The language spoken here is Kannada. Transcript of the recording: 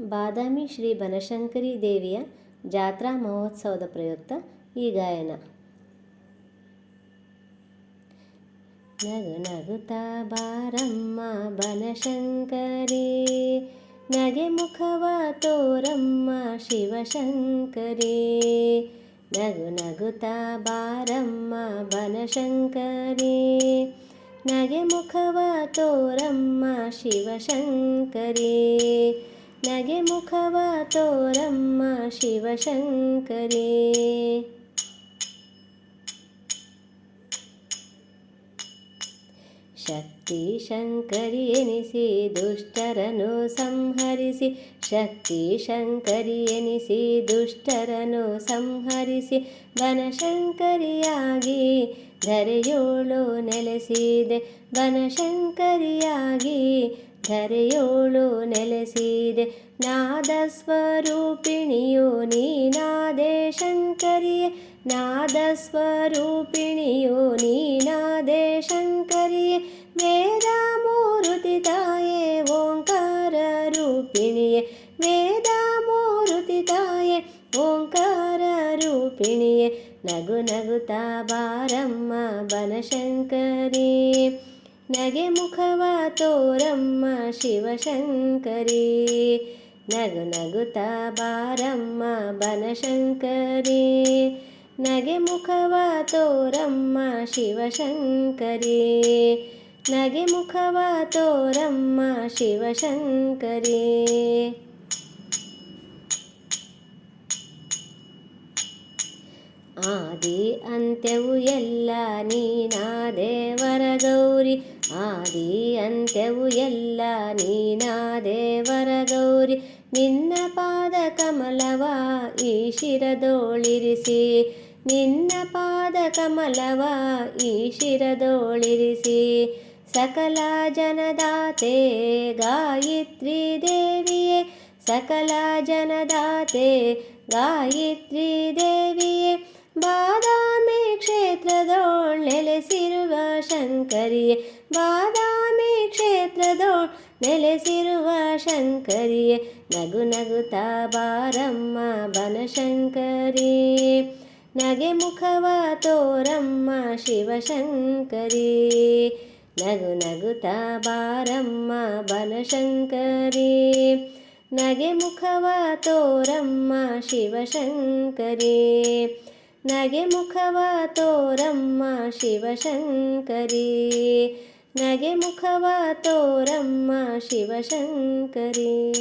ಬಾದಾಮಿ ಶ್ರೀ ಬನಶಂಕರಿ ದೇವಿಯ ಜಾತ್ರಾ ಮಹೋತ್ಸವದ ಪ್ರಯುಕ್ತ ಈ ಗಾಯನ. ನಗು ನಗುತ್ತಾ ಬಾರಮ್ಮ ಬನಶಂಕರಿ, ನಗೆ ಮುಖವ ತೋರಮ್ಮ ಶಿವಶಂಕರಿ. ನಗು ನಗುತ್ತಾ ಬಾರಮ್ಮ ಬನಶಂಕರಿ, ನಗೆ ಮುಖವ ತೋರಮ್ಮ ಶಿವಶಂಕರಿ. ನಗೆ ಮುಖವ ತೋರಮ್ಮ ಶಿವಶಂಕರಿ. ಶಕ್ತಿ ಶಂಕರಿ ಎನಿಸಿ ದುಷ್ಟರನು ಸಂಹರಿಸಿ, ಶಕ್ತಿ ಶಂಕರಿ ಎನಿಸಿ ದುಷ್ಟರನು ಸಂಹರಿಸಿ, ಬನಶಂಕರಿಯಾಗಿ ಧರೆಯೋಳು ನೆಲೆಸಿದೆ, ಬನಶಂಕರಿಯಾಗಿ ಧರೆಯೋಳು ನೆಲೆಸಿದೆ ನಾದ ಸ್ವರೂಪಿಣಿಯು ನೀನಾದೆ ಶಂಕರಿಯೇ. ನಾದ ಸ್ವರೂಪಿಣಿಯು ನೀನಾದೆ ಶಂಕರಿಯೇ. ವೇದ ಮೂರುತಿ ತಾಯೇ, ಓಂಕಾರ ರೂಪಿಣಿಯೇ. ವೇದ ಮೂರುತಿ ತಾಯೇ, ಓಂಕಾರ ರೂಪಿಣಿಯೇ. ನಗು ನಗುತ್ತಾ ಬಾರಮ್ಮ ಬನಶಂಕರಿ. ನಗೆ ಮುಖವ ತೋರಮ್ಮ ಶಿವಶಂಕರಿ. ನಗು ನಗುತ ಬಾರಮ್ಮ ಬನಶಂಕರಿ. ನಗೆ ಮುಖವ ತೋರಮ್ಮ ಶಿವಶಂಕರಿ. ನಗೆ ಮುಖವ ತೋರಮ್ಮ ಶಿವಶಂಕರಿ. ಆದಿ ಅಂತ್ಯವು ಎಲ್ಲ ನೀನಾದೆ ವರಗೌರಿ. ಆದಿ ಅಂತ್ಯವು ಎಲ್ಲ ನೀನಾ ದೇವರ ಗೌರಿ. ನಿನ್ನ ಪಾದ ಕಮಲವ ಈ ಶಿರದೋಳಿರಿಸಿ. ನಿನ್ನ ಪಾದ ಕಮಲವ ಈ ಶಿರದೋಳಿರಿಸಿ. ಸಕಲ ಜನದಾತೆ ಗಾಯತ್ರಿ ದೇವಿಯೇ. ಸಕಲ ಜನದಾತೆ ಗಾಯತ್ರಿ ದೇವಿಯೇ. ಬಾದಾಮಿ ಕ್ಷೇತ್ರದೋ ನೆಲೆಸಿರುವ ಶಂಕರಿಯೇ, ನಗು ಬಾರಮ್ಮ ಬನಶಂಕರಿ. ನಗೆ ಮುಖವ ತೋರಮ್ಮ ಶಿವಶಂಕರಿ. ನಗು ನಗುತ್ತಾ ಬಾರಮ್ಮ ಬನಶಂಕರಿ. ನಗೆ ಮುಖವ ತೋರಮ್ಮ ಶಿವಶಂಕರಿ. ನಗೆ ಮುಖವ ತೋರಮ್ಮ ಶಿವಶಂಕರಿ. ನಗೆ ಮುಖವ ತೋರಮ್ಮ ಶಿವಶಂಕರಿ.